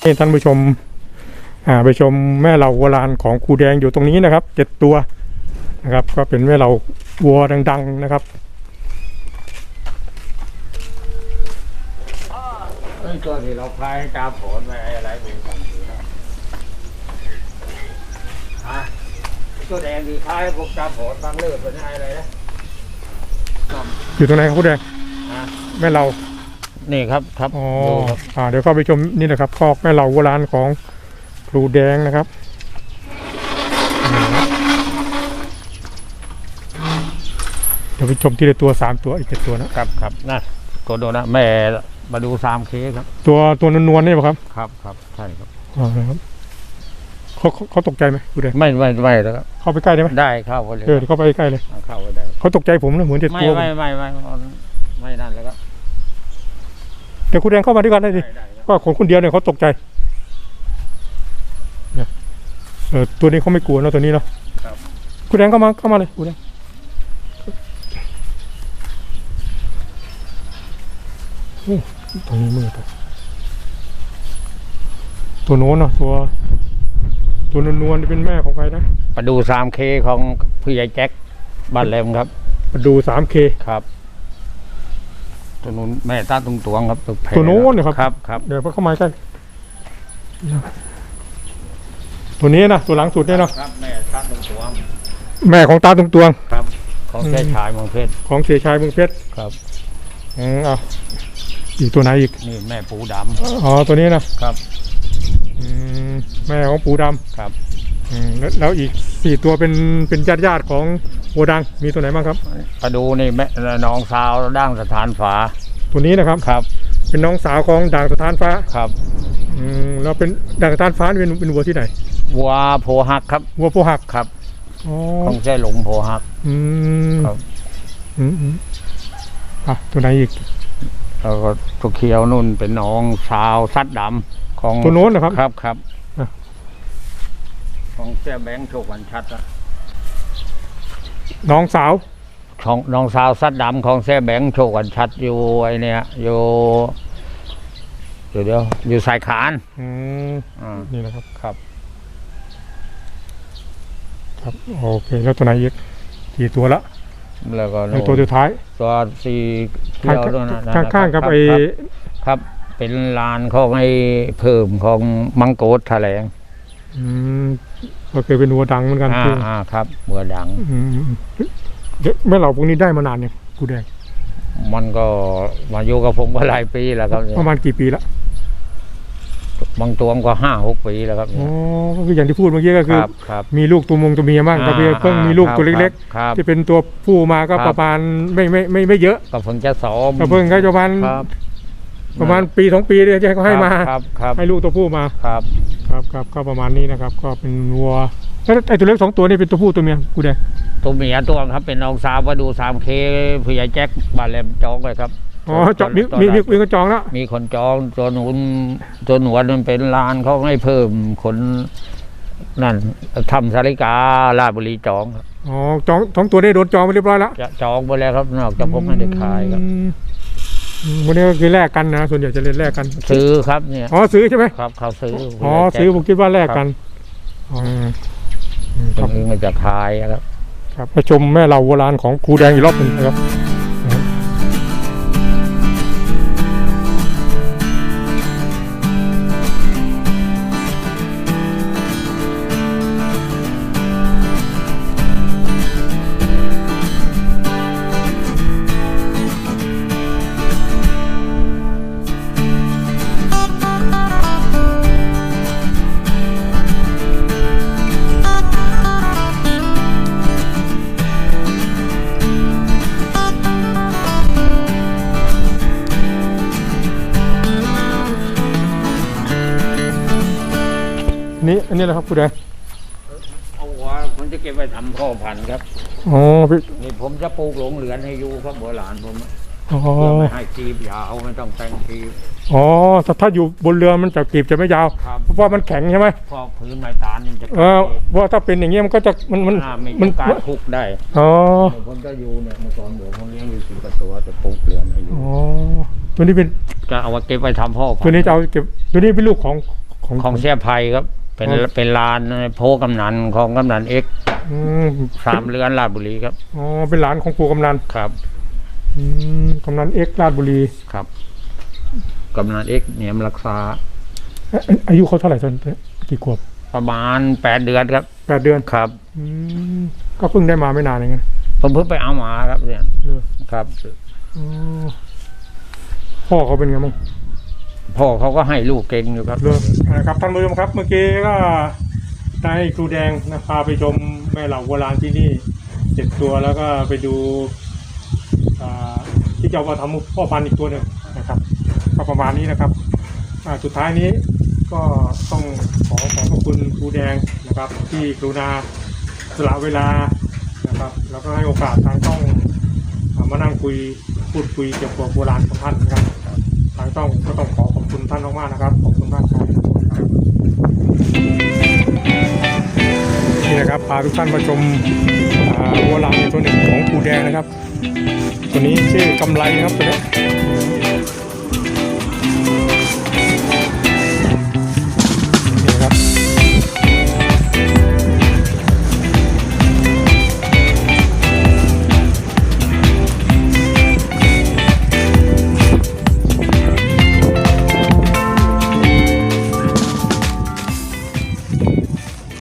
ให้ท่านผู้ชมอ่าไปชมแม่เหล่าวัวลานของครูแดงอยู่ตรงนี้นะครับเจ็ดตัวนะครับ ก็เป็นแม่เหล่าวัวดัง ๆนะครับไอ้ตัวที่เราพายตาผลไปอะไรเป็นกันถือนะฮะตัวแดงที่พายพวกตาผลบางเลือดเป็นอะไรนะอยู่ตรงไหนครับครูแดงฮะแม่เหล่า นี่ครับครับอ๋อดูครับอ่าเดี๋ยวเข้าไปชมนี่นะครับคอกแม่เหล่าวัวลานของครูแดงนะครับ เดี๋ยวไปชมทีละตัวสามตัวอีกเจ็ดตัวนะ ครับครับนะตัวโดนนะแม่มาดูสามเคสครับ ตัวตัวนวลๆนี่ป่ะครับครับครับใช่ครับอ๋อครับเขาเขาเขาตกใจไหมครูแดงไม่ไม่ไม่แล้วครับเข้าไปใกล้ได้ไหมได้เข้าไปเลยเออเดี๋ยวเข้าไปใกล้เลย เอาเข้าไปได้ เขาตกใจผมนะเหมือนเด็กไม่ตัวไม่ไม่ไม่ไม่นั่นแล้วก็ เดี๋ยวครูแดงเข้ามาด้วยกันได้ดิได้ได้ครับว่าคนคนเดียวเนี่ยเขาตกใจเนี่ยเออตัวนี้เขาไม่กลัวเนอะตัวนี้เนาะครับครูแดงเข้ามาเข้ามาเลยครูแดงโอ้ตรงนี้มืดอะตัวโน้นเนาะตัว ตัวนวลๆนี่เป็นแม่ของใครนะมาดูสามเคของผู้ใหญ่แจ็คบ้านแหลมครับมาดูสามเคครับ ตัวนู้นแม่ตาตรงตวงครับตัวแพรตัวโน้นเหรอครับ ครับครับเดี๋ยวเข้ามาใกล้ตัวนี้นะตัวหลังสุดเนี่ยเนาะครับแม่ตาตรงตวงแม่ของตาตรงตวงครับ ของแค่อืมชายเมืองเพชรของเสียชายเมืองเพชรครับอืมเอาอีกตัวไหนอีกนี่แม่ปูดอ๋อตัวนี้นะำครับอืมแม่ของปูดำครับอืมแล้วแล้วอีกสี่ตัวเป็นเป็นญาติญาติๆของ โอดังมีตัวไหนบ้างครับ มาดูนี่แม่น้องสาวด่างสถานฝาตัวนี้นะครับ ครับ เป็นน้องสาวของด่างสถานฟ้าครับอืมแล้วเป็นด่างสถานฟ้านี่เป็นเป็นวัวที่ไหนวัวโพหักครับวัวโพหักครับอ๋อของแช่หลงโพหัก อืมครับ อืมอืมอะตัวไหนอีกแล้วก็ตัวเขียวนุ่นเป็นน้องสาวซัดดำของตัวโน้นนะครับ ครับครับอะของแช่แบงค์โชควันชัดอะ น้องสาวของน้องสาวซัดดำของแซ่แบงค์โชควันชัดอยู่ไอเนี่ยอยู่เดี๋ยวเดี๋ยวอยู่สายขานอืมอ่านี่นะครับ ครับ ครับโอเคแล้วตัวไหนอีกกี่ตัวละแล้วก็ไอตัวสุดท้ายตัวสีเขีข้างยวด้วยนะข้างข้างๆกับครัไอครับครับ เป็นลานของไอ้เพิ่มของมังโกดแถลง อืมก็เคยเป็นวัวดังเหมือนกันอ่าคืออ่าครับเมื่อดัง อืมเดี๋ยวแม่เหล่าพวกนี้ได้มานานเนี่ยกูแดงมันก็มาอยู่กับผมก็หลายปีแล้วครับเนี่ยประมาณกี่ปีละบางตัวมันก็ห้าหกปีแล้วครับอ๋เนี่อยก็คืออย่างที่พูดเมื่อกี้ก็คคือรับครับมีลูกตัวมงตัวเมียบ้างก็เพิ่งมีลูกตัวเล็กๆครับๆที่เป็นตัวผู้มาก็ครับ ประมาณไม่ไม่ไม่ไม่เยอะก็เพิ่งจะสอมก็เพิ่งแค่ประมาณครับประมาณปีสองปีเนี่ยที่เขาให้มา ครับครับให้ลูกตัวผู้มา ครับ ครับครับก็ประมาณนี้นะครับ ก็เป็นวัวแล้วไอ้ตัวเล็กสองตัวนี่เป็นตัวผู้ตัวเมียกูแดงตัวเมียตัวครับเป็นน้องสาวมาดูสามเคผู้ใหญ่แจ็คบานแหลมจองเลยครับอ๋อจองมีมีมีมีคนจองแล้วมีคนจองตัวหนุนตัวหนวดมันเป็นลานเขาให้เพิ่มคนนั่นทำสาริกาลาดบุรีจองครับอ๋อจองสองตัวได้โดนจองไปเรียบร้อยแล้วจะจองไปแล้วครับนอกจากผมไม่ได้ขายครับอืมอืม วันนี้ก็คือแลกกันนะส่วนใหญ่จะเล่นแลกกันซื้อครับเนี่ยอ๋อซื้อใช่ไหมครับเขาซื้ออ๋อผู้ใหญ่แจ็คซื้อผมคิดว่าแลกกันอ๋ออืมคตรรับงนี้มันจะขายครับครับไปชมแม่เหล่าโบราณของครูแดงอีกรอบหนึ่งนะครับนะครับ นี่อันนี้แหละครับครูแดงเอาหัวผมจะเก็บไว้ทำพ่อพันธุ์ครับอ๋อพี่นี่ผมจะปลูกหลงเหลือนให้อยู่ครับโบราณผมอ๋อเพื่อไม่ให้จีบยาวไม่ต้องแต่งจีบ อ๋อถ้าถ้าอยู่บนเรือมันจะกรีบจะไม่ยาว ครับ เพราะว่ามันแข็งใช่ไหมพอพื้นไม้ตาลนี่จะเออเพราะว่าถ้าเป็นอย่างเงี้ยมันก็จะมันมันอ่าไม่มัต้องการคุกได้อ๋อเดี๋ยวผมจะอยู่เนี่ยเมื่อก่อนผมผมเลี้ยงอยู่สิบกว่าตัวจะปลูกเหลือนให้อยู่อ๋อตัวนี้เป็นจะเอาไว้เก็บไว้ทำพ่อพันธุ์ตัวนี้จะเอาเก็บตัวนี้เป็นลูกของของของเสียภัยครับ เป็นอ๋อเป็นลานโพกำนันของกำนันเอกอืมสามเรือนราชบุรีครับ อ๋อเป็นหลานของปู่กำนันครับ อืมกำนันเอ็กซ์ราชบุรีครับกำนันเอกเนี่ยมรักษาเอ๊ะอายุเขาเท่าไหร่ตอนกี่ขวบประมาณแปดเดือนครับ แปดเดือนครับ อืมก็เพิ่งได้มาไม่นานเองนะผมเพิ่งไปเอามาครับเนี่ยเออครับ อ๋อพ่อเขาเป็นไงบ้าง พ่อเขาก็ให้ลูกเก่งอยู่ครับเลิกนะครับท่านผู้ชมครับ เมื่อกี้ก็ได้ครูแดงนะพาไปชมแม่เหล่าโบราณที่นี่เจ็ดตัวแล้วก็ไปดูอ่าที่จะเอามาทำพ่อพันธุ์อีกตัวหนึ่งนะครับก็ประมาณนี้นะครับสุดท้ายนี้ก็ต้องขอขอบพระคุณครูแดงนะครับ ที่กรุณาสละเวลานะครับ แล้วก็ให้โอกาสทางต้องมานั่งคุยพูดคุยเกี่ยวกับโบราณของท่านนะครับางต้องก็ต้องขอขอบคุณท่านมากๆนะครับ ขอบคุณมากครับนี่นะครับพาทุกท่านมาชมวัวลานในตัวหนึ่งของปูแดงนะครับ ตัวนี้ชื่อกำไรนะครับตัวนี้